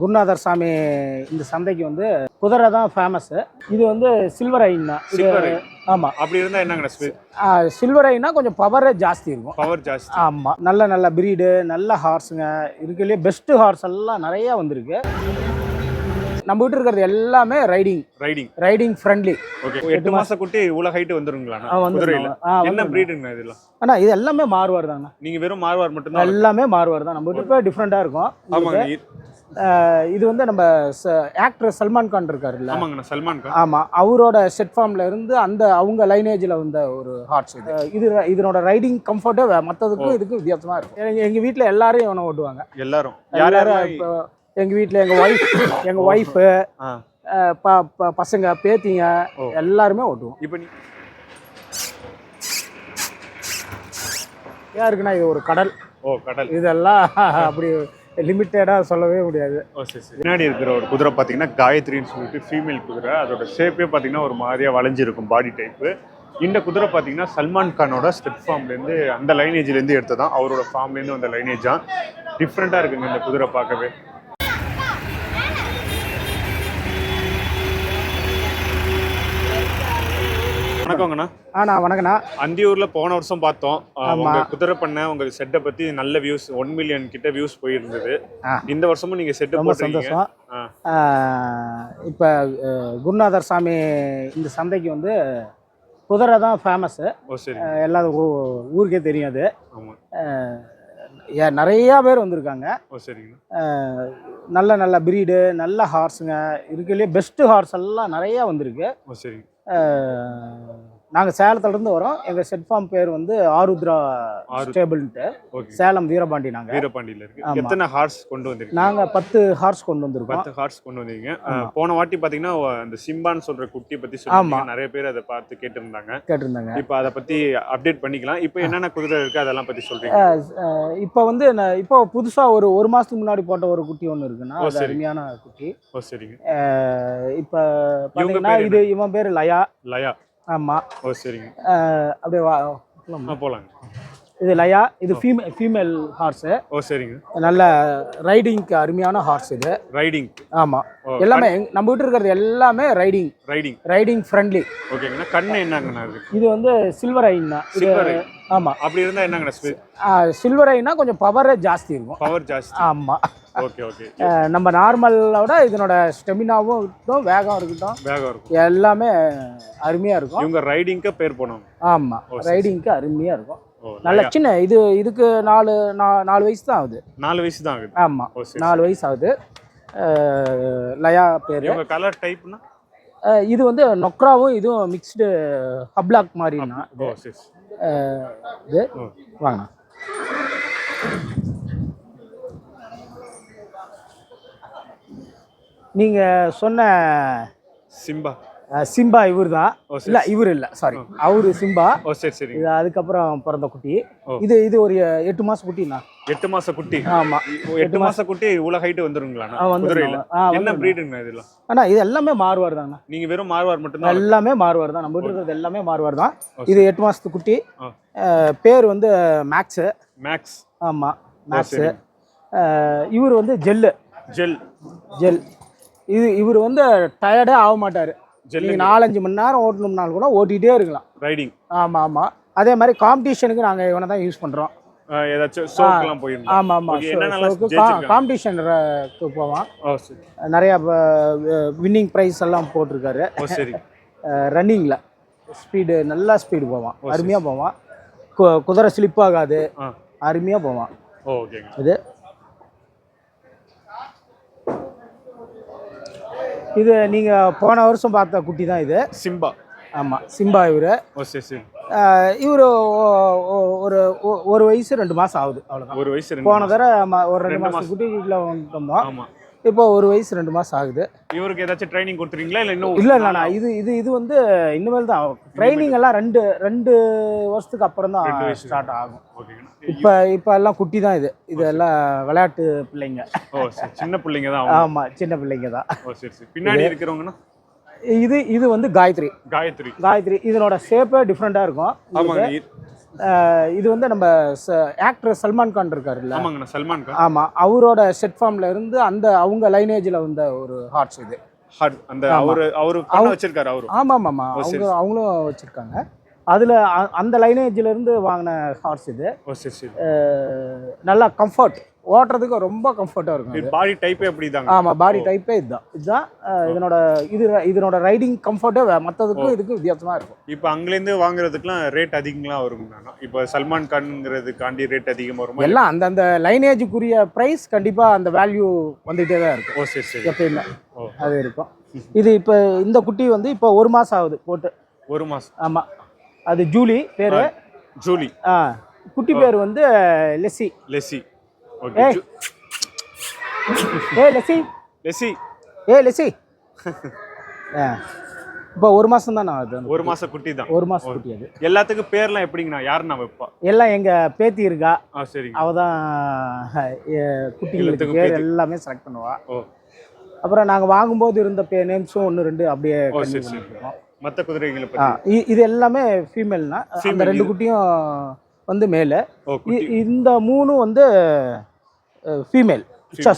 குருநாதர் சாமி இந்த சந்தைக்கு வந்து குதிரை தான் ஃபேமஸ் இது வந்து சில்வர் ஐன் தான். இது. ஆமாம் அப்படி இருந்தா என்னங்கண்ணா சில்வர் ஐனா கொஞ்சம் பவர் ஜாஸ்தி இருக்கும். பவர் ஜாஸ்தி. ஆமாம் நல்ல நல்ல பிரீடு நல்ல ஹார்ஸுங்க இருக்குல்லையே பெஸ்ட்டு ஹார்ஸ் எல்லாம் நிறையா வந்திருக்கு. நம்ம கிட்ட இருக்கிறது எல்லாமே riding riding riding friendly okay எட்டு மாச குட்டி இவ்வளவு ஹைட் வந்துருங்களா? என்ன பிரீடுங்க இதெல்லாம்? அண்ணா இது எல்லாமே மாறுவார் தாங்கண்ணா நீங்க வெறும் மார்வார் மட்டும் தான் எல்லாமே மாறுவார் தான். நம்ம கிட்ட டிஃப்ரெண்ட்டாக இருக்கும். ஆமாங்க. இது வந்து நம்ம ஆக்டர் சல்மான் கான் இருக்காருல்ல. ஆமாங்கண்ணா சல்மான் கான். ஆமாம் அவரோட செட் ஃபார்ம்ல இருந்து அந்த அவங்க லைனேஜில் வந்த ஒரு ஹார்ட்ஸ் இது. இது இதனோட ரைடிங் கம்ஃபர்ட்டே மற்றதுக்கும் இதுக்கும் வித்தியாசமா இருக்கும். எங்க எங்கள் வீட்டில் எல்லாரும் இவனை ஓட்டுவாங்க. எல்லாரும். யார் எல்லாரும் இப்போ எங்கள் வீட்டில் எங்கள் ஒய்ஃப் எங்கள் ஒய்ஃபு ஆ. ப ப- பசங்க பேத்திங்க. எல்லாருமே ஓட்டுவோம். இப்போ நீ ஏன் இருக்குன்னா இது ஒரு கடல். ஓ கடல். இதெல்லாம் அப்படி லிமிட்டடாக சொல்லவே முடியாது. ஓ பின்னாடி இருக்கிற ஒரு குதிரை பார்த்தீங்கன்னா காயத்ரின்னு சொல்லிட்டு ஃபீமேல் குதிரை. அதோட ஷேப்பே பார்த்தீங்கன்னா ஒரு மாதிரியாக வளைஞ்சிருக்கும் பாடி டைப்பு இந்த குதிரை பார்த்தீங்கன்னா சல்மான் கானோட ஸ்டெப் ஃபார்ம்லேருந்து அந்த லைனேஜ்லேருந்து எடுத்ததான் அவரோட ஃபார்ம்லேருந்து வந்த லைனேஜ் தான் டிஃப்ரெண்ட்டாக இருக்குங்க இந்த குதிரை பார்க்கவே. வணக்கங்கண்ணா. ஆண்ணா வணக்கண்ணா. அந்தியூர்ல போன வருஷம் பார்த்தோம். உங்க குதிரை பண்ண உங்க செட்டை பத்தி நல்ல வியூஸ் ஒன் மில்லியன் கிட்ட வியூஸ் போயிருந்தது. ஆ. இந்த வருஷமும் நீங்க செட்டு ரொம்ப சந்தோஷம். ஆ. இப்போ குருநாதர் சாமி இந்த சந்தைக்கு வந்து குதிரை தான் ஃபேமஸ்ஸு எல்லா ஊருக்கே தெரியும் அது. ஏ- நிறையா பேர் வந்திருக்காங்க. சரிங்க நல்ல நல்ல பிரீடு நல்ல ஹார்ஸுங்க இருக்குல்லையே பெஸ்ட்டு ஹார்ஸ் எல்லாம் நிறையா வந்திருக்கு. ஓ சரிங்க நாங்கள் சேலத்துலேருந்து வரோம். எங்கள் செட் ஃபார்ம் பேர் வந்து ஆருத்ரா ஆரு- ஸ்டேபிள்ன்ட்டு. சேலம் வீரபாண்டி நாங்கள் வீரபாண்டியில இருக்கு. எத்தனை ஹார்ஸ் கொண்டு வந்திருக்கீங்க? நாங்கள் பத்து ஹார்ஸ் கொண்டு வந்திருக்கோம். பத்து ஹார்ஸ் கொண்டு வந்தீங்க. போன வாட்டி பாத்தீங்கன்னா அந்த சிம்பான்னு சொல்ற குட்டி பத்தி ஆமா. சொல்லுவாங்க நிறைய பேர் அதை பார்த்து கேட்டிருந்தாங்க. கேட்டிருந்தாங்க. இப்போ அதை பத்தி அப்டேட் பண்ணிக்கலாம். இப்போ என்னென்ன குதிரை இருக்கு அதெல்லாம் பத்தி சொல்றீங்க. இப்போ வந்து இப்போ புதுசாக ஒரு ஒரு மாதத்துக்கு முன்னாடி போட்ட ஒரு குட்டி ஒன்று இருக்குன்னா. அருமையான குட்டி. ஓ சரிங்க. இப்போ பார்த்தீங்கன்னா பேர் இது இவன் பேர் லயா. லயா. ஆமாம் ஓ சரிங்க. அப்படியே வா. ஆ போலாங்க. இது லயா இது ஃபீமே ஃபீமேல் ஹார்ஸு ஓ சரிங்க. நல்ல ரைடிங்க்கு அருமையான ஹார்ஸ் இது. ரைடிங் ஆமாம் எல்லாமே நம்ம வீட்டு இருக்கிறது எல்லாமே ரைடிங் ரைடிங் ரைடிங் ஃப்ரெண்ட்லி ஓகேங்கண்ணா கண்ணு என்னங்கண்ணா இது? வந்து சில்வர் ஐன் தான். சில்வர் ஆமாம் அப்படி இருந்தா என்னங்கண்ணா சில்வர் ஐனா கொஞ்சம் பவர் ஜாஸ்தி இருக்கும். பவர் ஜாஸ்தி. ஆமாம் ஓகே ஓகே. நம்ம நார்மலோட இதனோட ஸ்டெமினாவும் இருக்கட்டும் வேகம் இருக்கட்டும். வேகம் இருக்கும். எல்லாமே அருமையாக இருக்கும். இவங்க ரைடிங்க்கு பேர் போனவங்க ஆமாம் ரைடிங்க்கு அருமையாக இருக்கும். நல்ல. சின்ன இது இதுக்கு நாலு நாலு வயசு தான் ஆகுது. நாலு வயசு தான் ஆகுது. ஆமாம் நாலு வயசு ஆகுது. லயா பேர். கலர் டைப்னா இது வந்து நொக்ராவும் இதுவும் மிக்ஸ்டு ஹப்லாக் மாதிரினா. இது. ஓ. வாங்கண்ணா நீங்கள் சொன்ன சிம்பா. சிம்பா இவர் தான் சரி இல்லை இவர் இல்லை சாரி அவரு சிம்பா. ஓ சரி சரிங்க இது அதுக்கப்புறம் பிறந்த குட்டி. இது இது ஒரு எட்டு மாசம் குட்டிண்ணா. எட்டு மாச குட்டி? ஆமாம் ஓ, எட்டு மாச குட்டி இவ்வளவு ஹைட் வந்துருங்களா குதிரையில. என்ன பிரீடுங்க இதெல்லாம் அண்ணா இது எல்லாமே மாறுவார் தாங்கண்ணா நீங்க வெறும் மார்வார் மட்டும் தான் எல்லாமே மாறுவார் தான். நம்ம வீட்டுல இருக்கிறது எல்லாமே மாறுவார் தான். இது எட்டு மாசத்து குட்டி. பேர் வந்து மேக்ஸு மேக்ஸ் ஆமாம் மேக்ஸு சரி. இவர் வந்து ஜெல்லு ஜெல் ஜெல் இது இவர் வந்து டயர்டே ஆக மாட்டார் நீங்கள் நாலஞ்சு மணி நேரம் ஓட்டணும்னாலும் கூட ஓட்டிகிட்டே இருக்கலாம். ரைடிங் ஆமாம். ஆமாம் அதே மாதிரி காம்படிஷனுக்கு நாங்கள் இவனை தான் யூஸ் பண்ணுறோம்? காம்படிஷனுக்கு போவான். நிறையா வின்னிங் ப்ரைஸ் எல்லாம் போட்டிருக்காரு. ரன்னிங்கில் ஸ்பீடு நல்லா ஸ்பீடு போவான். அருமையாக போவான். குதிரை ஸ்லிப் ஆகாது. அருமையாக போவான். இது இது நீங்கள் போன வருஷம் பார்த்த குட்டி தான் இது. சிம்பா. ஆமாம் சிம்பா இவர். இவர் ஒரு ஒரு வயசு ரெண்டு மாதம் ஆகுது அவ்வளோதான் ஒரு வயசு போன. தடவை ஒரு ரெண்டு மாதம் குட்டி வீட்டில் வந்தோம். இப்போ ஒரு வயசு ரெண்டு மாதம் ஆகுது. இவருக்கு ஏதாச்சும் ட்ரைனிங் கொடுத்துறீங்களா இல்ல இன்னும் இல்லை இல்லைண்ணா இது இது இது வந்து இனிமேல் தான். ட்ரைனிங் எல்லாம் ரெண்டு ரெண்டு வருஷத்துக்கு அப்புறம் தான். ஸ்டார்ட் ஆகும். இப்போ இப்போ எல்லாம் குட்டி தான் இது இதெல்லாம் விளையாட்டு பிள்ளைங்க. ஓ சரி. சின்ன பிள்ளைங்க தான் அவங்க. ஆமாம் சின்ன பிள்ளைங்க தான். ஓ சரி சரி. பின்னாடி இருக்கிறவங்கன்னா? இது இது வந்து காயத்ரி. காயத்ரி. காயத்ரி. இதனோட ஷேப்பே டிஃப்ரெண்ட்டாக இருக்கும். ஆமாங்க. இ- இது வந்து நம்ம ஆக்டர் சல்மான் கான் இருக்காருல்ல. ஆமாங்கண்ணா சல்மான் கான். ஆமாம் அவரோட செட் ஃபார்ம்ல இருந்து அந்த அவங்க லைனேஜில் வந்த ஒரு ஹார்ட்ஸ் இது. ஹார்ட் அந்த. அவரு அவரு பண்ண வச்சிருக்காரு அவரு. ஆமாம் ஆமாம் சரி, அவங்க அவங்களும் வச்சுருக்காங்க. அதில் அந்த லைனேஜில் இருந்து வாங்கின ஹார்ஸ் இது. நல்லா கம்ஃபர்ட் ஓட்டுறதுக்கு ரொம்ப கம்ஃபர்ட்டாக இருக்கும் இது. பாடி டைப்பே அப்படிதாங்க ஆமாம் பாடி டைப்பே இதுதான். இதுதான் இதனோட இது இதனோட ரைடிங் கம்ஃபர்ட்டே மற்றதுக்கும் இதுக்கும் வித்தியாசமாக இருக்கும். இப்போ அங்கேருந்து வாங்குறதுக்குலாம் ரேட் அதிகம்லாம் வருங்கண்ணா இப்போ சல்மான் கான்ங்கிறதுக்காண்டி ரேட் அதிகமாக வருமா? எல்லாம் அந்தந்த லைனேஜுக்குரிய ப்ரைஸ் கண்டிப்பாக அந்த வேல்யூ வந்துகிட்டே தான் இருக்கும். ஓ சரி சரி. எப்பயுமே. அது இருக்கும். இது இப்போ இந்த குட்டி வந்து இப்போ ஒரு மாதம் ஆகுது போட்டு. ஒரு மாசம். ஆமாம் அது ஜூலி பேர். ஜூலி. ஆ குட்டி பேர் வந்து லெஸ்ஸி. Lassie okay. ஏ லெஸ்ஸி. லெசி ஏ லெஸ்ஸி. ஆ இப்போ ஒரு மாதம் தான் ஆகுது அந்த ஒரு மாச குட்டி தான். ஒரு மாதம் குட்டி அது. எல்லாத்துக்கும் பேர்லாம் எப்படிங்கண்ணா? யாருண்ணா வைப்பா? எல்லாம் எங்கள் பேத்தி இருக்கா. சரிங்க. அவ தான் குட்டிகளுக்கு பேர். எல்லாமே செலக்ட் பண்ணுவா. ஓ. அப்புறம் நாங்கள் வாங்கும்போது இருந்த பே நேம்ஸும் ஒன்று ரெண்டு அப்படியே. மற்ற குதிரைகளை இது எல்லாமே ஃபீமேல்னா அந்த ரெண்டு. குட்டியும் வந்து மேலு. இந்த மூணும் வந்து ஃபீமேல்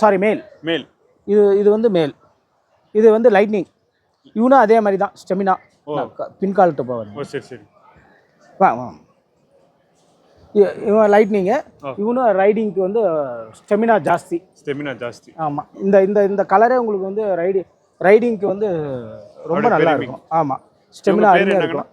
சாரி மேல் மேல் இது இது வந்து மேல் இது வந்து லைட்னிங் இவனும் அதே மாதிரி தான் ஸ்டெமினா. பின்கால்ட்டு ஓ சரி சரி. வா. இவன் லைட்னிங்கு. இவனும் ரைடிங்க்கு வந்து ஸ்டெமினா ஜாஸ்தி. ஸ்டெமினா ஜாஸ்தி. ஆமாம் இந்த இந்த இந்த கலரே உங்களுக்கு வந்து ரைடி ரைடிங்க்கு வந்து ரொம்ப நல்லா. இருக்கும். ஆமாம் ஸ்டெமினா அருமையாக? இருக்கும்.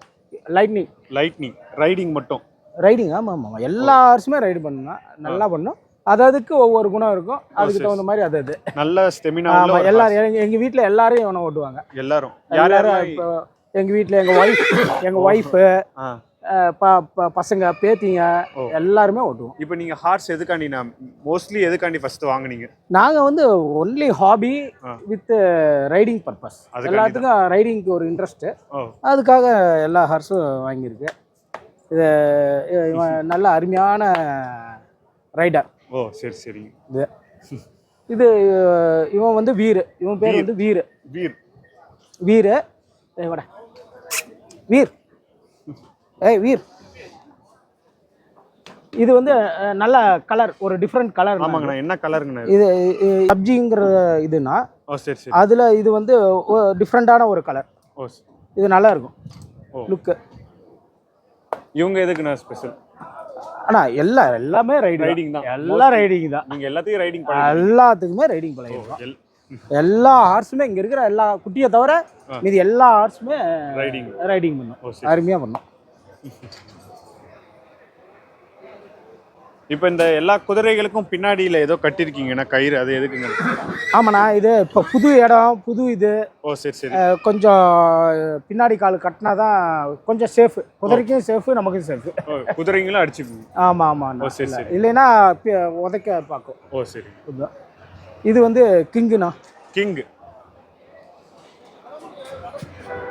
லைட்னிங் லைட்னிங் ரைடிங் மட்டும். ரைடிங் ஆமாம் ஆமாம் எல்லா ஹார்ஸுமே ரைடு பண்ணலாம் நல்லா பண்ணும். அது அதுக்கு ஒவ்வொரு குணம் இருக்கும். அதுக்கு தகுந்த மாதிரி அது அது. நல்ல ஸ்டெமினா ஆமாம் எல்லாரும் எங்க எங்கள் வீட்டில் எல்லாரையும் இவனை ஓட்டுவாங்க. எல்லாரும். யார் எல்லாரும் இப்போ எங்கள் வீட்டில் எங்கள் ஒய்ஃப் எங்கள் ஒய்ஃபு ப பசங்க பேத்திங்க. எல்லாருமே ஓட்டுவோம். இப்போ நீங்க ஹார்ஸ் எதுக்காண்டி நான் மோஸ்ட்லி எதுக்காண்டி ஃபர்ஸ்ட் வாங்குனீங்க? நாங்கள் வந்து only hobby. With riding purpose எல்லாத்துக்கும் ரைடிங்க்கு ஒரு இன்ட்ரெஸ்ட்டு அதுக்காக எல்லா ஹார்ஸும் வாங்கியிருக்கு. இது இவன் நல்ல அருமையான ரைடர் ஓ சரி சரிங்க இது. இது இவன் வந்து வீர். இவன் பேர் வந்து வீர். வீர். வீர். வீர். ஏய் வீர். இது வந்து நல்ல கலர் ஒரு டிஃப்ரெண்ட் கலர் ஆமாங்கண்ணா என்ன கலருங்கண்ணா இது? பப்ஜிங்கிற இதுனா ஓ சரி சரி. அதில் இது வந்து டிஃப்ரெண்ட்டான ஒரு கலர் ஓ இது நல்லா இருக்கும். லுக்கு இவங்க எதுக்குண்ணா ஸ்பெஷல் ஆனால் எல்லா எல்லாமே ரைடிங் ரைடிங் தான். எல்லாம் ரைடிங் தான். நீங்க எல்லாத்தையும் ரைடிங் எல்லாத்துக்குமே ரைடிங் பழகிருக்கோம் எல்- எல்லா ஹார்ஸுமே இங்கே இருக்கிற எல்லா குட்டியை தவிர. மீதி எல்லா ஹார்ஸுமே ரைடிங் ரைடிங் பண்ணும். அருமையாக பண்ணும். இப்போ இந்த எல்லா குதிரைகளுக்கும் பின்னாடியில ஏதோ கட்டிருக்கீங்கன்னா கயிறு அது எதுக்குங்க? ஆமாண்ணா இது இப்போ புது இடம் புது இது. ஓ சரி சரி. கொஞ்சம் பின்னாடி கால் கட்டினா தான் கொஞ்சம் சேஃபு குதிரைக்கும் சேஃபு நமக்கும் சேஃபு குதிரைங்களும் அடிச்சுக்குங்க ஆமாம் ஆமாம் ஓ சரி சரி. இல்லைன்னா உதைக்க பார்க்கும். ஓ சரி. இது வந்து கிங்குண்ணா. கிங்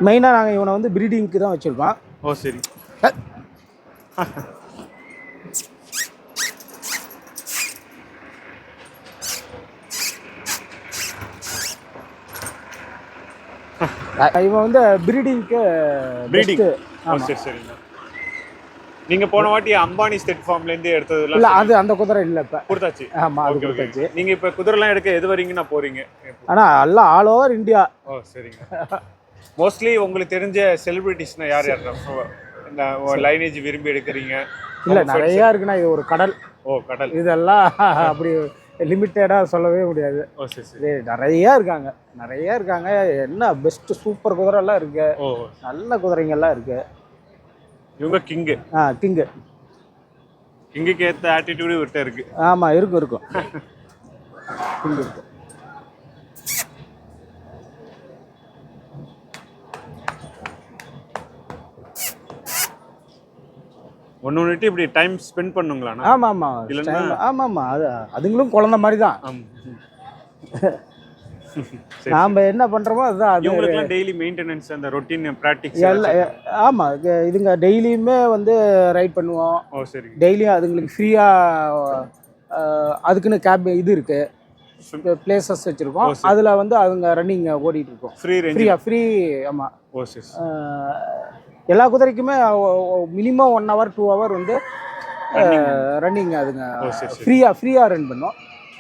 மெயினாக நாங்கள் இவனை வந்து ப்ரீடிங்க்கு தான் வச்சுருக்கோம். ஓ சரி. இவன் வந்து ப்ரீடிங்க்கு ப்ரீடிங் சரி சரிங்க. நீங்க போன வாட்டி அம்பானி ஸ்டெட் ஃபார்ம்ல இருந்து எடுத்ததெல்லாம் இல்லை அது அந்த குதிரை இல்லை இப்போ. கொடுத்தாச்சு. ஆமாம் அது கொடுத்தாச்சு. நீங்க இப்ப குதிரைலாம் எடுக்க எது வரீங்கன்னா போறீங்க. ஆனால் எல்லாம் ஆல் ஓவர் இந்தியா ஓ சரிங்க. மோஸ்ட்லி உங்களுக்கு தெரிஞ்ச செலிபிரிட்டிஸ்னா யார் யார்? இந்த லைனேஜ் விரும்பி எடுக்கிறீங்க. இல்லை நிறையா இருக்குண்ணா இது ஒரு கடல். ஓ கடல். இதெல்லாம் அப்படி லிமிட்டடாக சொல்லவே முடியாது. நிறையா இருக்காங்க. நிறையா இருக்காங்க. என்ன பெஸ்ட்டு சூப்பர் குதிரைலாம் இருக்கு. நல்ல குதிரைங்கெல்லாம் இருக்கு. இவங்க கிங்கு ஆ கிங்கு கிங்குக்கு ஏத்த ஆட்டிடியூடு விட்டு இருக்கு. ஆமாம் இருக்கும் இருக்கும். கிங்கு இருக்கு. ஒன்று ஒன்றுட்டு இப்படி டைம் ஸ்பெண்ட் பண்ணுங்களாண்ணா? ஆமாம் ஆமாம் இல்லைன்னா- ஆமாம் ஆமாம் அது அதுங்களும் குழந்த மாதிரி தான் நாம் என்ன பண்ணுறோமோ அதுதான். அது இவங்களுக்குலாம் டெய்லி மெயின்டெனன்ஸ் அந்த ரொட்டீன் ப்ராக்டிக்ஸ் எல்லாம் ஆமாம் இதுங்க டெய்லியுமே வந்து ரைட் பண்ணுவோம். ஓ சரி டெய்லியும் அதுங்களுக்கு ஃப்ரீயாக அதுக்குன்னு கேப் இது இருக்குது பிளேசஸ் வச்சுருக்கோம். அதில் வந்து அவங்க ரன்னிங் ஓடிட்டு இருக்கோம். ஃப்ரீ ஃப்ரீயாக ஃப்ரீ ஆமாம் ஓ சரி எல்லா குதிரைக்குமே minimum one hour two hour வந்து ரன்னிங் அதுங்க. ஃப்ரீயாக ஃப்ரீயாக ரன் பண்ணும்.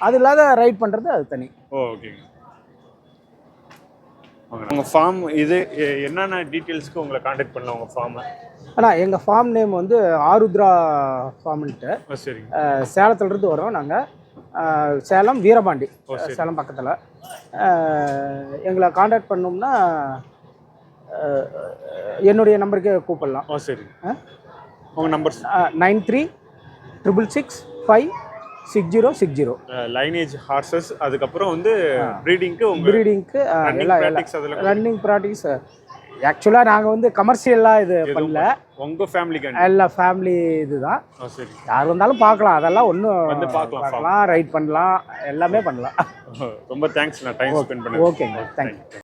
அது இல்லாத ரைட் பண்ணுறது அது தனி. ஓகேங்க உங்கள் ஃபார்ம் இது என்னென்ன டீட்டெயில்ஸ்க்கு உங்களை காண்டாக்ட் பண்ணலாம் உங்கள் ஃபார்மை ஆனால் எங்கள் ஃபார்ம் நேம் வந்து ஆருத்ரா ஃபார்ம்ன்ட்டு சரிங்க. சேலத்துலேருந்து வரோம் நாங்கள் சேலம் வீரபாண்டி. சேலம் பக்கத்தில். எங்களை காண்டாக்ட் பண்ணோம்னா என்னுடைய நம்பருக்கே கூப்பிடலாம். ஓ ஆ? உங்கள் number nine three triple six five six zero six zero lineage horses அதுக்கப்புறம் வந்து ப்ரீடிங்க்கு உங்கள் ப்ரீடிங்க்கு எல்லாம் ரன்னிங் ப்ராக்டிஸ் ஆக்சுவலாக நாங்கள் வந்து கமர்ஷியலாக இது பண்ணல. உங்கள் ஃபேமிலிக்கு எல்லாம் ஃபேமிலி இதுதான். சரி. யார் வந்தாலும் பார்க்கலாம். அதெல்லாம் ஒன்றும் வந்து பார்க்கலாம், பார்க்கலாம். ரைட் பண்ணலாம் எல்லாமே பண்ணலாம். ரொம்ப தேங்க்ஸ் நான் டைம் ஸ்பெண்ட் பண்ணேன் ஓகேங்க தேங்க்யூ